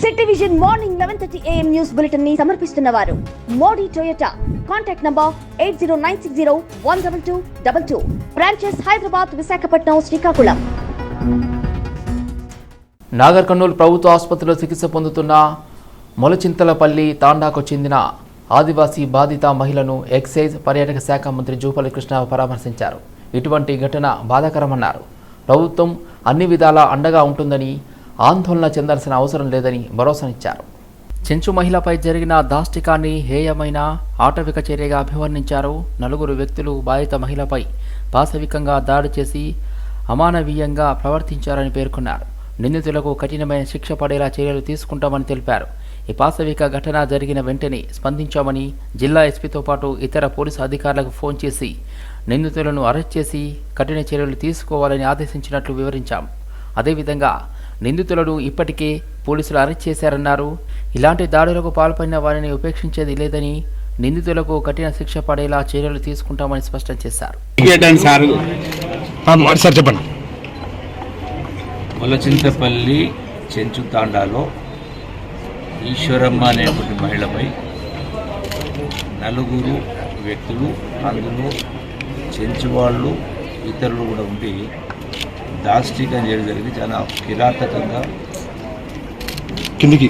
City Vision morning eleven thirty AM news బులెటిన్ని సమర్పిస్తున్న వారు. Modi Toyota. Contact number eight zero nine six zero one double two double two. Branches Hyderabad Visakhapatnam Srikakulam. Nagarkurnool ప్రభుత్వ ఆసుపత్రిలో చికిత్స పొందుతున్న మొలచింతలపల్లి తాండాకు చెందిన ఆదివాసీ బాధిత మహిళను ఎక్సైజ్ పర్యాటక శాఖ మంత్రి జూపల్లి కృష్ణ పరామర్శించారు. ఇటువంటి ఘటన బాధాకరమన్నారు. ప్రభుత్వం అన్ని విధాలా అండగా ఉంటుందని ఆందోళన చెందాల్సిన అవసరం లేదని భరోసానిచ్చారు. చెంచు మహిళపై జరిగిన దాష్టికాన్ని హేయమైన ఆటవిక చర్యగా అభివర్ణించారు నలుగురు వ్యక్తులు బాధిత మహిళపై పాశవికంగా దాడి చేసి అమానవీయంగా ప్రవర్తించారని పేర్కొన్నారు. నిందితులకు కఠినమైన శిక్ష పడేలా చర్యలు తీసుకుంటామని తెలిపారు. ఈ పాశవిక ఘటన జరిగిన వెంటనే స్పందించామని జిల్లా ఎస్పీతో పాటు ఇతర పోలీసు అధికారులకు ఫోన్ చేసి నిందితులను అరెస్ట్ చేసి కఠిన చర్యలు తీసుకోవాలని ఆదేశించినట్లు వివరించాం. అదేవిధంగా నిందితులను ఇప్పటికే పోలీసులు అరెస్ట్ చేశారన్నారు. ఇలాంటి దాడులకు పాల్పడిన వారిని ఉపేక్షించేది లేదని నిందితులకు కఠిన శిక్ష పడేలా చర్యలు తీసుకుంటామని స్పష్టం చేశారు. ఇంకేంటండి సార్? ఆ, సార్ చెప్పండి. ములచింతపల్లి చెంచు తాండాలో ఈశ్వరమ్మ అనేటువంటి మహిళపై నలుగురు వ్యక్తులు అందులో చెంచు వాళ్ళు ఇతరులు కూడా ఉండి దాష్టికం చేయడం జరిగింది. చాలా కిరాతకంగా కిందికి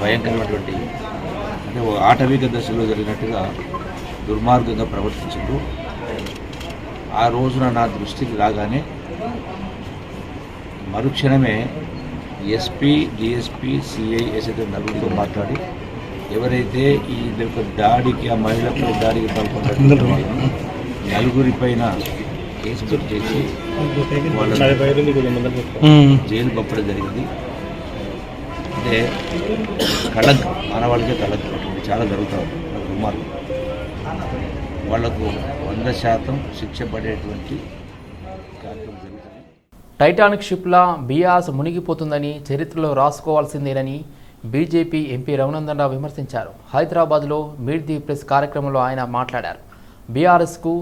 భయంకరమైనటువంటి అంటే ఆటవిక దశలో జరిగినట్టుగా దుర్మార్గంగా ప్రవర్తించారు ఆ రోజున నా దృష్టికి రాగానే మరుక్షణమే ఎస్పీ డిఎస్పీ సిఐ ఎస్ఐతో నలుగురితో మాట్లాడి ఎవరైతే ఈ దాడికి ఆ మహిళపై దాడికి పాల్గొన్న నలుగురి పైన కేసు బుక్ చేసి జైలు పంపడం జరిగింది. అంటే కళంకం మానవాళికే కళంకం చాలా జరుగుతూ. ఉంది వాళ్ళ దుర్మార్గం వాళ్ళకు వంద శాతం శిక్ష పడేటువంటి కార్యక్రమం జరుగుతుంది. టైటానిక్ షిప్లా బియాస్ మునిగిపోతుందని చరిత్రలో రాసుకోవాల్సిందేనని బీజేపీ ఎంపీ రఘునందన్ రావు విమర్శించారు. హైదరాబాద్లో మీట్ ది ప్రెస్ కార్యక్రమంలో ఆయన మాట్లాడారు. బీఆర్ఎస్కు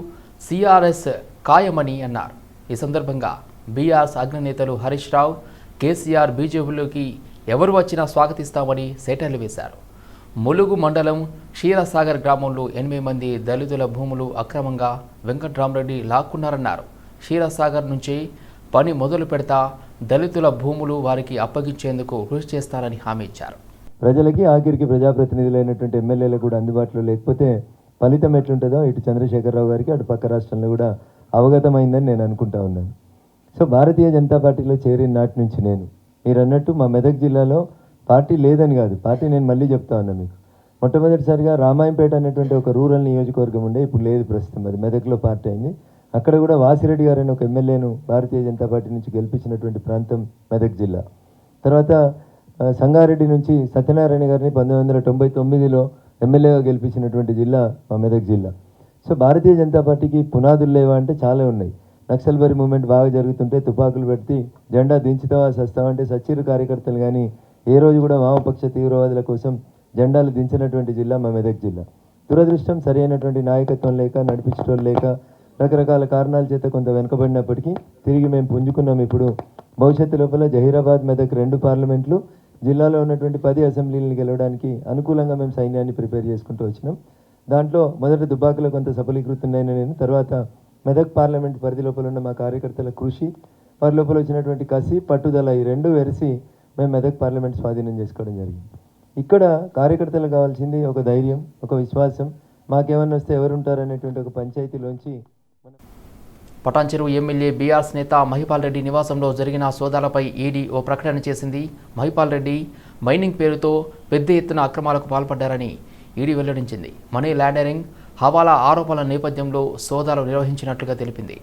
సిఆర్ఎస్ ఖాయమని అన్నారు. ఈ సందర్భంగా బీఆర్ఎస్ అగ్రనేతలు హరీష్ రావు కేసీఆర్ బీజేపీలోకి ఎవరు వచ్చినా స్వాగతిస్తామని సేటర్లు వేశారు. ములుగు మండలం క్షీరసాగర్ గ్రామంలో ఎనిమిది మంది దళితుల భూములు అక్రమంగా వెంకట్రామరెడ్డి లాక్కున్నారన్నారు. క్షీరసాగర్ నుంచి పని మొదలు పెడతా దళితుల భూములు వారికి అప్పగించేందుకు కృషి చేస్తారని హామీ ఇచ్చారు. ప్రజలకి ఆఖరికి ప్రజాప్రతినిధులైనటువంటి ఎమ్మెల్యేలకు కూడా అందుబాటులో లేకపోతే ఫలితం ఎట్లుంటుందో ఇటు చంద్రశేఖరరావు గారికి అటు పక్క రాష్ట్రంలో కూడా అవగతమైందని నేను అనుకుంటా ఉన్నాను. సో భారతీయ జనతా పార్టీలో చేరిన నాటి నుంచి నేను. మీరు అన్నట్టు మా మెదక్ జిల్లాలో పార్టీ లేదని కాదు. పార్టీ నేను మళ్ళీ చెప్తా ఉన్నా మీకు. మొట్టమొదటిసారిగా రామాయంపేట అనేటువంటి ఒక రూరల్ నియోజకవర్గం ఉండే ఇప్పుడు లేదు ప్రస్తుతం. అది మెదక్లో పార్టీ అయింది. అక్కడ కూడా వాసిరెడ్డి గారు అనే ఒక ఎమ్మెల్యేను భారతీయ జనతా పార్టీ నుంచి గెలిపించినటువంటి ప్రాంతం మెదక్ జిల్లా. తర్వాత సంగారెడ్డి నుంచి సత్యనారాయణ గారిని పంతొమ్మిది వందల తొంభై తొమ్మిదిలో ఎమ్మెల్యేగా గెలిపించినటువంటి జిల్లా మా మెదక్ జిల్లా. సో భారతీయ జనతా పార్టీకి పునాదులు లేవా అంటే చాలా ఉన్నాయి. నక్సల్బరీ మూమెంట్ బాగా జరుగుతుంటే తుపాకులు పెట్టి జెండా దించుతావా సస్తావంటే అంటే కార్యకర్తలు కానీ ఏ రోజు కూడా వామపక్ష తీవ్రవాదుల కోసం జెండాలు దించినటువంటి జిల్లా మా మెదక్ జిల్లా. దురదృష్టం సరైనటువంటి నాయకత్వం లేక నడిపించడం లేక రకరకాల కారణాల చేత కొంత వెనుకబడినప్పటికీ తిరిగి మేము పుంజుకున్నాం ఇప్పుడు. భవిష్యత్తు లోపల జహీరాబాద్ మెదక్ రెండు పార్లమెంట్లు జిల్లాలో ఉన్నటువంటి పది అసెంబ్లీలను గెలవడానికి అనుకూలంగా మేము సైన్యాన్ని ప్రిపేర్ చేసుకుంటూ వచ్చినాం. దాంట్లో మొదట దుబాకులో కొంత సఫలీకృతున్నాయని నేను తర్వాత మెదక్ పార్లమెంట్ పరిధి లోపల ఉన్న మా కార్యకర్తల కృషి వారి లోపల వచ్చినటువంటి కసి పట్టుదల ఈ రెండు వెరిసి మేము మెదక్ పార్లమెంట్ స్వాధీనం చేసుకోవడం జరిగింది. ఇక్కడ కార్యకర్తలకు కావాల్సింది ఒక ధైర్యం ఒక విశ్వాసం మాకేమన్నా వస్తే ఎవరుంటారు అనేటువంటి ఒక పంచాయతీలోంచి పటాన్ చెరువు ఎమ్మెల్యే బీఆర్ఎస్ నేత మహిపాల్ రెడ్డి నివాసంలో జరిగిన సోదాలపై ఈడీ ఓ ప్రకటన చేసింది. మహిపాల్ రెడ్డి మైనింగ్ పేరుతో పెద్ద ఎత్తున అక్రమాలకు పాల్పడ్డారని ఈడీ వెల్లడించింది. మనీ లాండరింగ్ హవాలా ఆరోపణల నేపథ్యంలో సోదాలు నిర్వహించినట్లుగా తెలిపింది.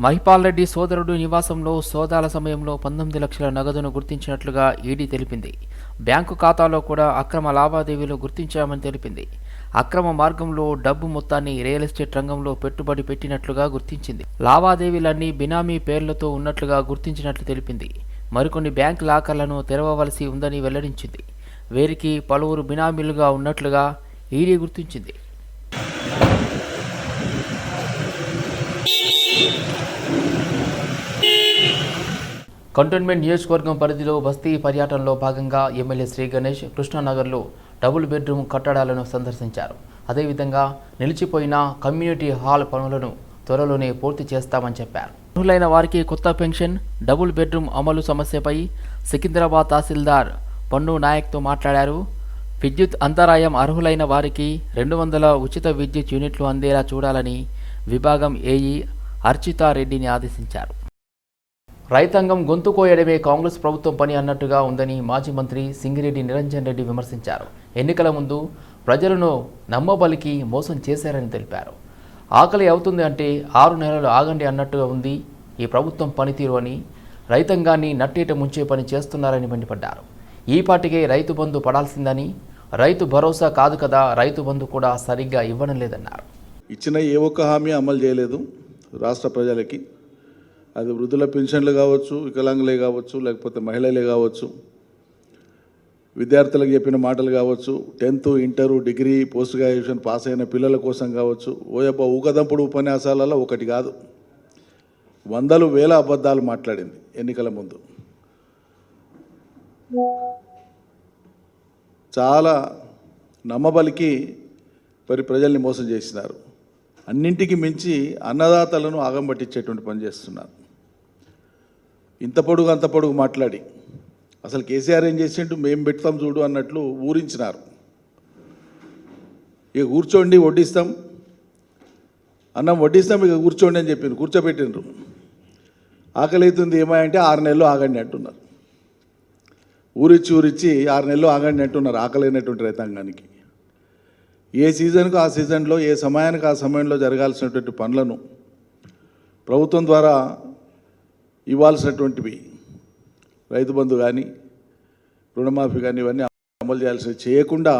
మహిపాల్ రెడ్డి సోదరుడు నివాసంలో సోదాల సమయంలో పంతొమ్మిది లక్షల నగదును గుర్తించినట్లుగా ఈడీ తెలిపింది. బ్యాంకు ఖాతాలో కూడా అక్రమ లావాదేవీలు గుర్తించామని తెలిపింది. అక్రమ మార్గంలో డబ్బు మొత్తాన్ని రియల్ ఎస్టేట్ రంగంలో పెట్టుబడి పెట్టినట్లుగా గుర్తించింది. లావాదేవీలన్నీ బినామీ పేర్లతో ఉన్నట్లుగా గుర్తించినట్లు తెలిపింది. మరికొన్ని బ్యాంక్ లాకర్లను తెరవవలసి ఉందని వెల్లడించింది. వీరికి పలువురు బినామీలుగా ఉన్నట్లుగా ఈడీ గుర్తించింది. కంటోన్మెంట్ నియోజకవర్గం పరిధిలో బస్తీ పర్యటనలో భాగంగా ఎమ్మెల్యే శ్రీ గణేష్ కృష్ణానగర్లో డబుల్ బెడ్రూమ్ కట్టడాలను సందర్శించారు. అదేవిధంగా నిలిచిపోయిన కమ్యూనిటీ హాల్ పనులను త్వరలోనే పూర్తి చేస్తామని చెప్పారు. అర్హులైన వారికి కొత్త పెన్షన్ డబుల్ బెడ్రూమ్ అమలు సమస్యపై సికింద్రాబాద్ తహసీల్దార్ పన్ను నాయక్తో మాట్లాడారు. విద్యుత్ అంతరాయం అర్హులైన వారికి రెండు వందల ఉచిత విద్యుత్ యూనిట్లు అందేలా చూడాలని విభాగం ఏఈ అర్చితారెడ్డిని ఆదేశించారు. రైతాంగం గొంతు కోయడమే కాంగ్రెస్ ప్రభుత్వం పని అన్నట్టుగా ఉందని మాజీ మంత్రి సింగిరెడ్డి నిరంజన్ రెడ్డి విమర్శించారు. ఎన్నికల ముందు ప్రజలను నమ్మబలికి మోసం చేశారని తెలిపారు. ఆకలి అవుతుంది అంటే ఆరు నెలలు ఆగండి అన్నట్టుగా ఉంది ఈ ప్రభుత్వం పనితీరు అని రైతాంగాన్ని నట్టేట ముంచే పని చేస్తున్నారని మండిపడ్డారు. ఈ పాటికే రైతు బంధు పడాల్సిందని రైతు భరోసా కాదు కదా రైతు బంధు కూడా సరిగ్గా ఇవ్వడం లేదన్నారు. ఇచ్చిన ఏ ఒక్క హామీ అమలు చేయలేదు. రాష్ట్ర ప్రజలకి అది వృద్ధుల పెన్షన్లు కావచ్చు వికలాంగులే కావచ్చు లేకపోతే మహిళలే కావచ్చు విద్యార్థులకు చెప్పిన మాటలు కావచ్చు tenth inter degree post graduation pass అయిన పిల్లల కోసం కావచ్చు ఓయప్ప ఊకదంపుడు ఉపన్యాసాలలో ఒకటి కాదు. వందలు వేల అబద్ధాలు మాట్లాడింది ఎన్నికల ముందు. చాలా నమ్మబలికి మరి ప్రజల్ని మోసం చేసినారు. అన్నింటికి మించి అన్నదాతలను ఆగంబట్టించేటువంటి పని చేస్తున్నారు. ఇంత పొడుగు అంత పొడుగు మాట్లాడి. అసలు కేసీఆర్ ఏం చేసిండు? మేము పెడతాం చూడు అన్నట్లు ఊరించినారు. ఇక కూర్చోండి వడ్డిస్తాం. అన్నం వడ్డిస్తాం ఇక కూర్చోండి అని చెప్పిండ్రు కూర్చోబెట్టిండ్రు. ఆకలి అవుతుంది ఏమాయంటే ఆరు నెలలు ఆగండి అంటున్నారు. ఊరిచ్చి ఊరిచ్చి ఆరు నెలలు ఆగండి అంటున్నారు ఆకలేనటువంటి రైతాంగానికి. ఏ సీజన్కు ఆ సీజన్లో ఏ సమయానికి ఆ సమయంలో జరగాల్సినటువంటి పనులను ప్రభుత్వం ద్వారా ఇవ్వాల్సినటువంటివి రైతు బంధు కానీ రుణమాఫీ కానీ ఇవన్నీ అమలు చేయాల్సి చేయకుండా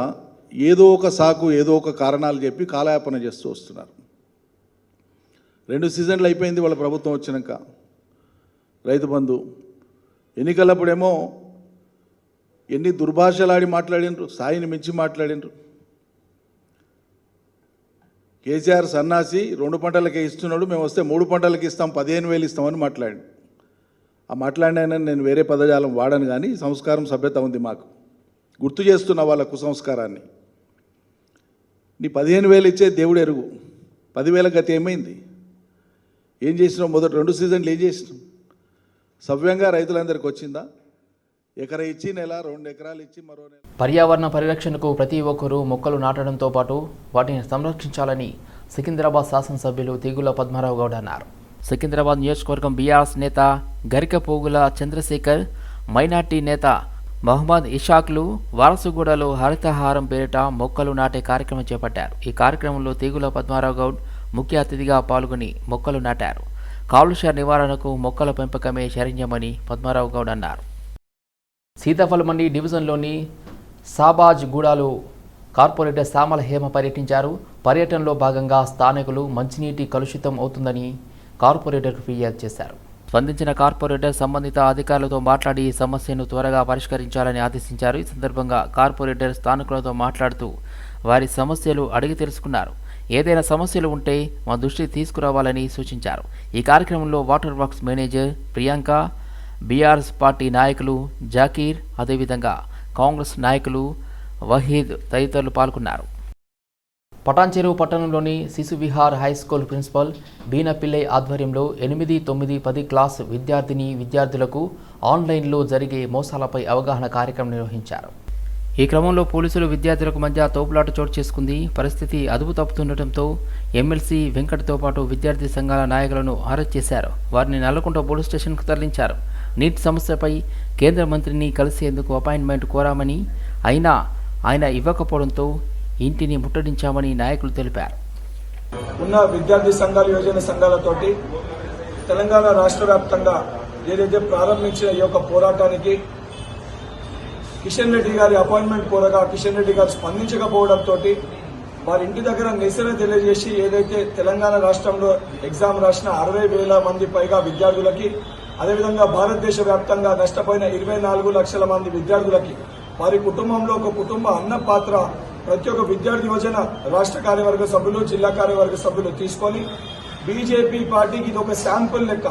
ఏదో ఒక సాకు ఏదో ఒక కారణాలు చెప్పి కాలయాపన చేస్తూ వస్తున్నారు. రెండు సీజన్లు అయిపోయింది వాళ్ళ ప్రభుత్వం వచ్చినాక. రైతు బంధు ఎన్నికలప్పుడేమో ఎన్ని దుర్భాషలాడి మాట్లాడినరు సాయిని మించి మాట్లాడినరు. కేసీఆర్ సన్నాసి రెండు పంటలకే ఇస్తున్నాడు మేము వస్తే మూడు పంటలకి ఇస్తాం పదిహేను వేలు ఇస్తామని మాట్లాడి ఆ మాట్లాడిన నేను వేరే పదజాలం వాడను కానీ సంస్కారం సభ్యత ఉంది మాకు. గుర్తు చేస్తున్న వాళ్ళ కుసంస్కారాన్ని. నీ పదిహేను వేలు ఇచ్చే దేవుడు ఎరుగు. పదివేల గతి ఏమైంది? ఏం చేసినావు? మొదటి రెండు సీజన్లు ఏం చేసినావు? సవ్యంగా రైతులందరికీ వచ్చిందా? ఇచ్చి నెల రెండు ఎకరాలు ఇచ్చి మరో నెల. పర్యావరణ పరిరక్షణకు ప్రతి ఒక్కరూ మొక్కలు నాటడంతో పాటు వాటిని సంరక్షించాలని సికింద్రాబాద్ శాసనసభ్యులు తీగుల పద్మారావు గౌడ్ అన్నారు. సికింద్రాబాద్ నియోజకవర్గం బీఆర్ఎస్ నేత గరిక పోగుల చంద్రశేఖర్ మైనార్టీ నేత మహమ్మద్ ఇషాక్లు వారసుగూడలో హరితహారం పేరిట మొక్కలు నాటే కార్యక్రమం చేపట్టారు. ఈ కార్యక్రమంలో తీగుల పద్మారావు గౌడ్ ముఖ్య అతిథిగా పాల్గొని మొక్కలు నాటారు. కాలుష్య నివారణకు మొక్కల పెంపకమే శరణ్యమని పద్మారావు గౌడ్ అన్నారు. సీతాఫలమండి డివిజన్లోని సాబాజ్ గూడాలో కార్పొరేటర్ సామల హేమ పర్యటించారు. పర్యటనలో భాగంగా స్థానికులు మంచినీటి కలుషితం అవుతుందని కార్పొరేటర్కు ఫిర్యాదు చేశారు. స్పందించిన కార్పొరేటర్ సంబంధిత అధికారులతో మాట్లాడి ఈ సమస్యను త్వరగా పరిష్కరించాలని ఆదేశించారు. ఈ సందర్భంగా కార్పొరేటర్ స్థానికులతో మాట్లాడుతూ వారి సమస్యలు అడిగి తెలుసుకున్నారు. ఏదైనా సమస్యలు ఉంటే మా దృష్టికి తీసుకురావాలని సూచించారు. ఈ కార్యక్రమంలో water works manager Priyanka BRS party నాయకులు జాకీర్ అదేవిధంగా కాంగ్రెస్ నాయకులు వహీద్ తదితరులు పాల్గొన్నారు. పటాన్చెరువు పట్టణంలోని శిశువిహార్ హై స్కూల్ ప్రిన్సిపల్ బీనపిల్లై ఆధ్వర్యంలో ఎనిమిది తొమ్మిది పది క్లాస్ విద్యార్థిని విద్యార్థులకు ఆన్లైన్లో జరిగే మోసాలపై అవగాహన కార్యక్రమం నిర్వహించారు. ఈ క్రమంలో పోలీసులు విద్యార్థులకు మధ్య తోపులాట చోటు చేసుకుంది. పరిస్థితి అదుపు తప్పుతుండటంతో ఎమ్మెల్సీ వెంకట్తో పాటు విద్యార్థి సంఘాల నాయకులను అరెస్ట్ చేశారు. వారిని నల్లకుంట పోలీస్ స్టేషన్కు తరలించారు. నీట్ సమస్యపై కేంద్ర మంత్రిని కలిసేందుకు అపాయింట్మెంట్ కోరామని అయినా ఆయన ఇవ్వకపోవడంతో ఇంటిని ముట్టడించామని నాయకులు తెలిపారు. ఉన్న విద్యార్థి సంఘాలు యువజన సంఘాలతోటి తెలంగాణ రాష్ట్ర వ్యాప్తంగా ఏదైతే ప్రారంభించిన ఈ యొక్క పోరాటానికి కిషన్ రెడ్డి గారి అపాయింట్మెంట్ కోరగా కిషన్ రెడ్డి గారు స్పందించకపోవడంతో వారి ఇంటి దగ్గర నిరసన తెలియజేసి ఏదైతే తెలంగాణ రాష్ట్రంలో ఎగ్జామ్ రాసిన అరవై వేల మంది పైగా విద్యార్థులకి అదేవిధంగా భారతదేశ వ్యాప్తంగా నష్టపోయిన ఇరవై నాలుగు లక్షల మంది విద్యార్థులకి వారి కుటుంబంలో ఒక కుటుంబ అన్న పాత్ర ప్రతి ఒక్క విద్యార్థి యువజన రాష్ట్ర కార్యవర్గ సభ్యులు జిల్లా కార్యవర్గ సభ్యులు తీసుకొని బీజేపీ పార్టీకి ఇది ఒక శాంపుల్ లెక్క.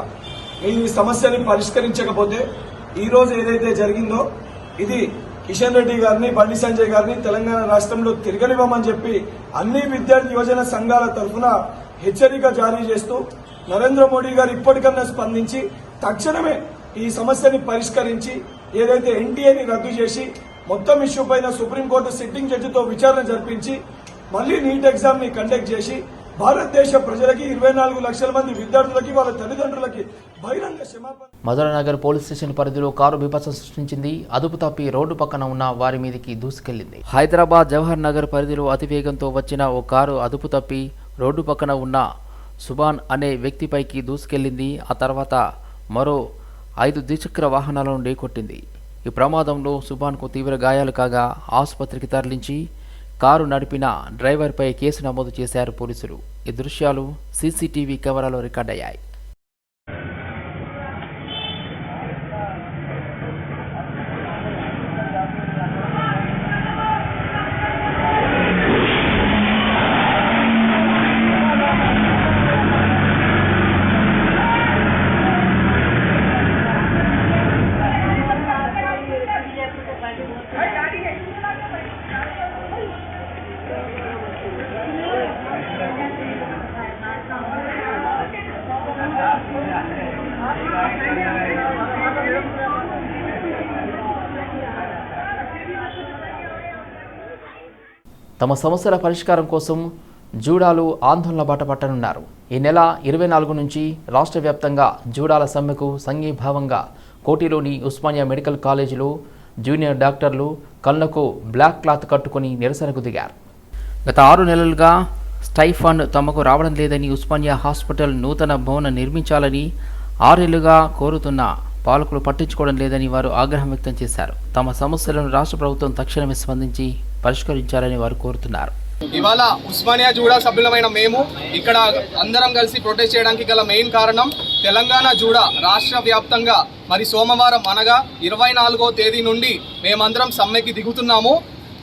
ఈ సమస్యని పరిష్కరించకపోతే ఈ రోజు ఏదైతే జరిగిందో ఇది కిషన్ రెడ్డి గారిని బండి సంజయ్ గారిని తెలంగాణ రాష్ట్రంలో తిరగనివ్వమని చెప్పి అన్ని విద్యార్థి యువజన సంఘాల తరఫున హెచ్చరిక జారీ చేస్తూ నరేంద్ర మోడీ గారు ఇప్పటికన్నా స్పందించి తక్షణమే ఈ సమస్యని పరిష్కరించి ఏదైతే ఎన్టీఏని రద్దు చేసి మొత్తం ఇష్యూ పైన సుప్రీంకోర్టు సిట్టింగ్ జడ్జితో విచారణ జరిపించి మళ్ళీ నీట్ ఎగ్జామ్ని కండక్ట్ చేసి భారతదేశ ప్రజలకి ఇరవై నాలుగు లక్షల మంది విద్యార్థులకి వాళ్ళ తల్లిదండ్రులకి బహిరంగ క్షమాపణ. మధురనగర్ పోలీస్ స్టేషన్ పరిధిలో కారు బీభత్సం సృష్టించింది. అదుపు తప్పి రోడ్డు పక్కన ఉన్న వారి మీదకి దూసుకెళ్ళింది. హైదరాబాద్ జవహర్ నగర్ పరిధిలో అతివేగంతో వచ్చిన ఓ కారు అదుపు తప్పి రోడ్డు పక్కన ఉన్న సుబాన్ అనే వ్యక్తిపైకి దూసుకెళ్ళింది. ఆ తర్వాత మరో ఐదు ద్విచక్ర వాహనాలను ఢీకొట్టింది. ఈ ప్రమాదంలో సుబాన్కు తీవ్ర గాయాలు కాగా ఆసుపత్రికి తరలించి కారు నడిపిన డ్రైవర్పై కేసు నమోదు చేశారు పోలీసులు. ఈ దృశ్యాలు సీసీటీవీ కెమెరాలో రికార్డయ్యాయి. తమ సమస్యల పరిష్కారం కోసం జూడాలు ఆందోళన బాట పట్టనున్నారు ఈ నెల ఇరవై నాలుగు నుంచి రాష్ట్ర వ్యాప్తంగా జూడాల సమ్మెకు సంఘీభావంగా కోటిలోని ఉస్మానియా మెడికల్ కాలేజీలో జూనియర్ డాక్టర్లు కళ్ళకు బ్లాక్ క్లాత్ కట్టుకొని నిరసనకు దిగారు. గత ఆరు నెలలుగా స్టైఫండ్ తమకు రావడం లేదని ఉస్మానియా హాస్పిటల్ నూతన భవనం నిర్మించాలని ఆరేళ్ళుగా కోరుతున్న పాలకులు పట్టించుకోవడం లేదని వారు ఆగ్రహం వ్యక్తం చేశారు. తమ సమస్యలను రాష్ట్ర ప్రభుత్వం తక్షణమే స్పందించి పరిష్కరించాలని వారు కోరుతున్నారు. ఇవాళ ఉస్మానియా జూడా సభ్యులమైన మేము ఇక్కడ అందరం కలిసి ప్రొటెస్ట్ చేయడానికి గల మెయిన్ కారణం తెలంగాణ జూడా రాష్ట్ర వ్యాప్తంగా మరి సోమవారం అనగా ఇరవై నాలుగో తేదీ నుండి మేమందరం సమ్మెకి దిగుతున్నాము.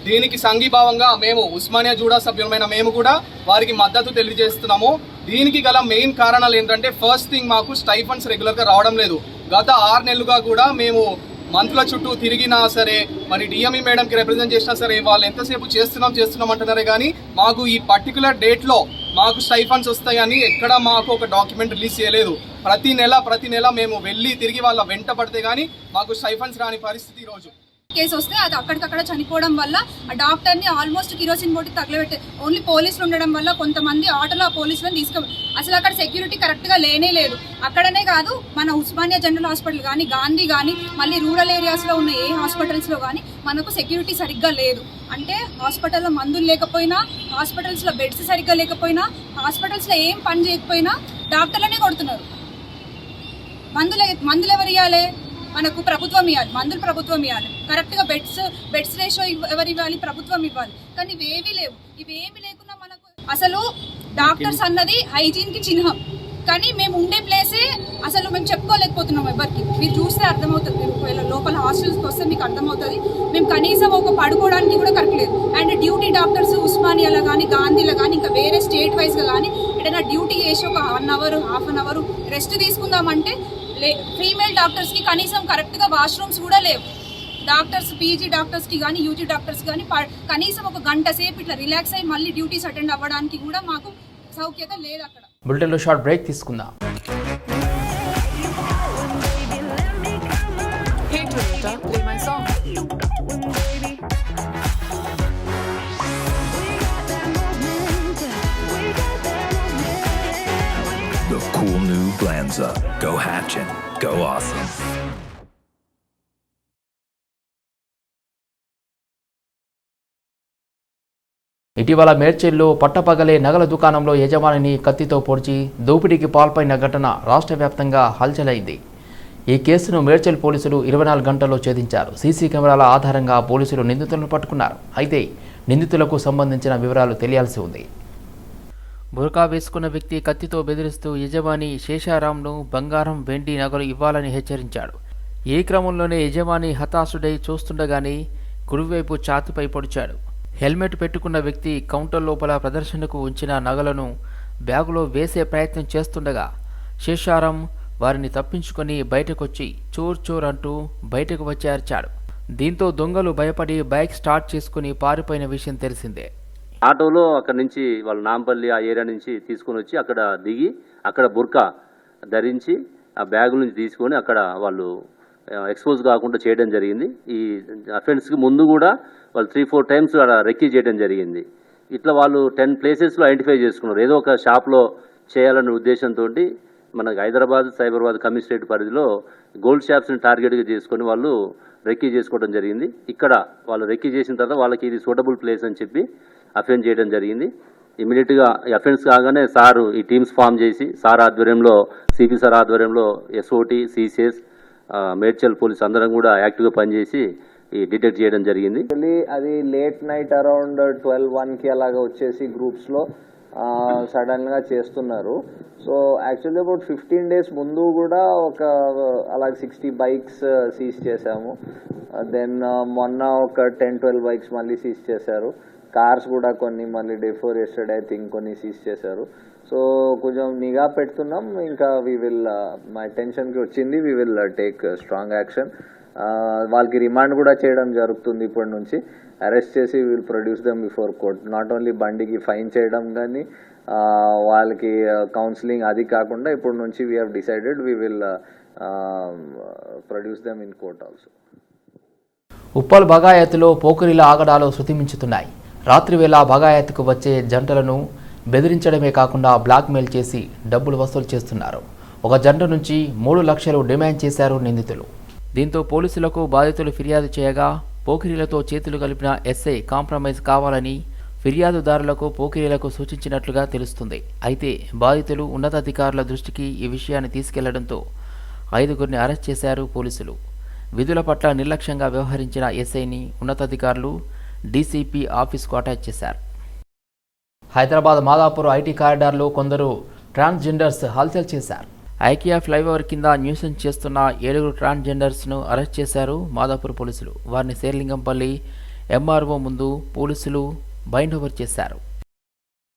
దీనికి సంఘీభావంగా మేము ఉస్మానియా జూడా సభ్యులమైన మేము కూడా వారికి మద్దతు తెలియజేస్తున్నాము. దీనికి గల మెయిన్ కారణాలు ఏంటంటే ఫస్ట్ థింగ్ మాకు స్టైఫండ్స్ రెగ్యులర్గా రావడం లేదు. గత ఆరు నెలలుగా కూడా మేము మంత్ల చుట్టూ తిరిగినా సరే మరి డిఎంఈ మేడంకి రిప్రజెంట్ చేసినా సరే వాళ్ళు ఎంతసేపు చేస్తున్నాం చేస్తున్నాం అంటున్నారే కానీ మాకు ఈ పర్టికులర్ డేట్లో మాకు స్టైఫండ్స్ వస్తాయని ఎక్కడ మాకు ఒక డాక్యుమెంట్ రిలీజ్ చేయలేదు. ప్రతి నెల ప్రతి నెల మేము వెళ్ళి తిరిగి వాళ్ళ వెంట పడితే కానీ మాకు స్టైఫండ్స్ రాని పరిస్థితి ఈరోజు కేసు వస్తే అది అక్కడికక్కడ చనిపోవడం వల్ల ఆ డాక్టర్ని ఆల్మోస్ట్ కిరోసిన్ బోటి తగలబెట్టే ఓన్లీ పోలీసులు ఉండడం వల్ల కొంతమంది ఆటోలో ఆ పోలీసులను తీసుకో అసలు అక్కడ సెక్యూరిటీ కరెక్ట్గా లేనే లేదు. అక్కడనే కాదు మన ఉస్మానియా జనరల్ హాస్పిటల్ కానీ గాంధీ కానీ మళ్ళీ రూరల్ ఏరియాస్లో ఉన్న ఏ హాస్పిటల్స్లో కానీ మనకు సెక్యూరిటీ సరిగ్గా లేదు. అంటే హాస్పిటల్లో మందులు లేకపోయినా హాస్పిటల్స్లో బెడ్స్ సరిగ్గా లేకపోయినా హాస్పిటల్స్లో ఏం పని చేయకపోయినా డాక్టర్లనే కొడుతున్నారు. మందులు మందులు ఎవరు ఇవ్వాలి మనకు ప్రభుత్వం ఇవ్వాలి మందులు ప్రభుత్వం ఇవ్వాలి. కరెక్ట్గా బెడ్స్ బెడ్స్ రేషియో ఎవరు ఇవ్వాలి? ప్రభుత్వం ఇవ్వాలి. కానీ ఇవేవి లేవు. ఇవేమి లేకున్నా మనకు అసలు డాక్టర్స్ అన్నది హైజీన్కి చిహ్నం. కానీ మేము ఉండే ప్లేసే అసలు మేము చెప్పుకోలేకపోతున్నాం ఎవరికి. మీరు చూస్తే అర్థమవుతుంది. మీరు ఒకవేళ లోపల హాస్టల్స్కి వస్తే మీకు అర్థమవుతుంది. మేము కనీసం ఒక పడుకోవడానికి కూడా కరెక్ట్ లేదు. అండ్ డ్యూటీ డాక్టర్స్ ఉస్మానియాలో కానీ గాంధీలో కానీ ఇంకా వేరే స్టేట్ వైజ్గా కానీ ఏదైనా డ్యూటీ చేసి ఒక one hour half an hour rest తీసుకుందామంటే లే ఫీమేల్ డాక్టర్స్కి కనీసం కరెక్ట్గా వాష్రూమ్స్ కూడా లేవు. డాక్టర్స్ పీజీ డాక్టర్స్కి కానీ యూజీ డాక్టర్స్ కానీ కనీసం ఒక గంట సేపు ఇట్లా రిలాక్స్ అయ్యి మళ్ళీ డ్యూటీస్ అటెండ్ అవ్వడానికి కూడా మాకు సౌఖ్యత లేదు అక్కడ. బులెటిన్లో షార్ట్ బ్రేక్ తీసుకుందాం. Blanza. Go hatching. Go awesome. ఇటీవల మేడ్చెల్లో పట్టపగలే నగల దుకాణంలో యజమానిని కత్తితో పొడిచి దోపిడీకి పాల్పడిన ఘటన రాష్ట్ర వ్యాప్తంగా హల్చలైంది ఈ కేసును మేడ్చల్ పోలీసులు ఇరవై నాలుగు గంటల్లో ఛేదించారు సీసీ కెమెరాల ఆధారంగా పోలీసులు నిందితులను పట్టుకున్నారు అయితే నిందితులకు సంబంధించిన వివరాలు తెలియాల్సి ఉంది బురకా వేసుకున్న వ్యక్తి కత్తితో బెదిరిస్తూ యజమాని శేషారాంను బంగారం వెండి నగలు ఇవ్వాలని హెచ్చరించాడు. ఈ క్రమంలోనే యజమాని హతాశుడై చూస్తుండగానే కుడివైపు ఛాతిపై పొడిచాడు. హెల్మెట్ పెట్టుకున్న వ్యక్తి కౌంటర్ లోపల ప్రదర్శనకు ఉంచిన నగలను బ్యాగులో వేసే ప్రయత్నం చేస్తుండగా శేషారాం వారిని తప్పించుకొని బయటకొచ్చి చోర్ చోర్ అంటూ బయటకు వచ్చి అరిచాడు. దీంతో దొంగలు భయపడి బైక్ స్టార్ట్ చేసుకుని పారిపోయిన విషయం తెలిసిందే. ఆటోలో అక్కడ నుంచి వాళ్ళు నాంపల్లి ఆ ఏరియా నుంచి తీసుకొని వచ్చి అక్కడ దిగి అక్కడ బుర్కా ధరించి ఆ బ్యాగుల నుంచి తీసుకొని అక్కడ వాళ్ళు ఎక్స్పోజ్ కాకుండా చేయడం జరిగింది. ఈ అఫెన్స్కి ముందు కూడా వాళ్ళు త్రీ ఫోర్ టైమ్స్ అక్కడ రెక్కీ చేయడం జరిగింది. ఇట్లా వాళ్ళు టెన్ ప్లేసెస్లో ఐడెంటిఫై చేసుకున్నారు. ఏదో ఒక షాప్లో చేయాలనే ఉద్దేశంతో మనకు హైదరాబాద్ సైబరాబాద్ కమిషనరేట్ పరిధిలో గోల్డ్ షాప్స్ని టార్గెట్గా చేసుకొని వాళ్ళు రెక్కీ చేసుకోవడం జరిగింది. ఇక్కడ వాళ్ళు రెక్కీ చేసిన తర్వాత వాళ్ళకి ఇది సూటబుల్ ప్లేస్ అని చెప్పి అఫెన్స్ చేయడం జరిగింది. ఇమీడియట్గా ఈ అఫెన్స్ కాగానే సారు ఈ టీమ్స్ ఫామ్ చేసి సార్ ఆధ్వర్యంలో సిపి సార్ ఆధ్వర్యంలో ఎస్ఓటి సిసిఎస్ మేడ్చల్ పోలీస్ అందరం కూడా యాక్టివ్గా పనిచేసి ఈ డిటెక్ట్ చేయడం జరిగింది. అది లేట్ నైట్ అరౌండ్ ట్వెల్వ్ వన్కి అలాగా వచ్చేసి గ్రూప్స్లో సడన్గా చేస్తున్నారు. So actually about fifteen days ముందు కూడా ఒక అలాగే సిక్స్టీ బైక్స్ సీజ్ చేశాము. దెన్ మొన్న ఒక టెన్ ట్వెల్వ్ బైక్స్ మళ్ళీ సీజ్ చేశారు. కార్స్ కూడా కొన్ని మళ్ళీ day before yesterday I think కొన్ని సీజ్ చేశారు. సో కొంచెం నిఘా పెడుతున్నాం ఇంకా వీ విల్ మా టెన్షన్కి వచ్చింది we will take strong action వాళ్ళకి రిమాండ్ కూడా చేయడం జరుగుతుంది ఇప్పటి నుంచి. అరెస్ట్ చేసి will produce them before court not only బండికి ఫైన్ చేయడం కానీ uh, వాళ్ళకి uh, కౌన్సిలింగ్ అది కాకుండా ఇప్పటి నుంచి we have decided we will produce them in court also Uppal బగాయత్తులో పోకరిల ఆగడాలు శృతిమించుతున్నాయి. రాత్రివేళ బగాయత్తుకు వచ్చే జంటలను బెదిరించడమే కాకుండా బ్లాక్మెయిల్ చేసి డబ్బులు వసూలు చేస్తున్నారు. ఒక జంట నుంచి మూడు లక్షలు డిమాండ్ చేశారు నిందితులు. దీంతో పోలీసులకు బాధితులు ఫిర్యాదు చేయగా పోకిరీలతో చేతులు కలిపిన ఎస్ఐ కాంప్రమైజ్ కావాలని ఫిర్యాదుదారులకు పోకిరీలకు సూచించినట్లుగా తెలుస్తుంది. అయితే బాధితులు ఉన్నతాధికారుల దృష్టికి ఈ విషయాన్ని తీసుకెళ్ళడంతో ఐదుగురిని అరెస్ట్ చేశారు పోలీసులు. విధుల పట్ల నిర్లక్ష్యంగా వ్యవహరించిన ఎస్ఐని ఉన్నతాధికారులు డీసీపీ ఆఫీస్కు అటాచ్ చేశారు హైదరాబాద్ మాదాపూర్ ఐటీ కారిడార్లో కొందరు ట్రాన్స్జెండర్స్ హల్చల్ చేశారు. ఐకియా ఫ్లైఓవర్ కింద న్యూసెన్స్ చేస్తున్న ఏడుగురు ట్రాన్స్జెండర్స్ను అరెస్ట్ చేశారు మాదాపూర్ పోలీసులు. వారిని శేర్లింగంపల్లి ఎంఆర్ఓ ముందు పోలీసులు బైండ్ ఓవర్ చేశారు.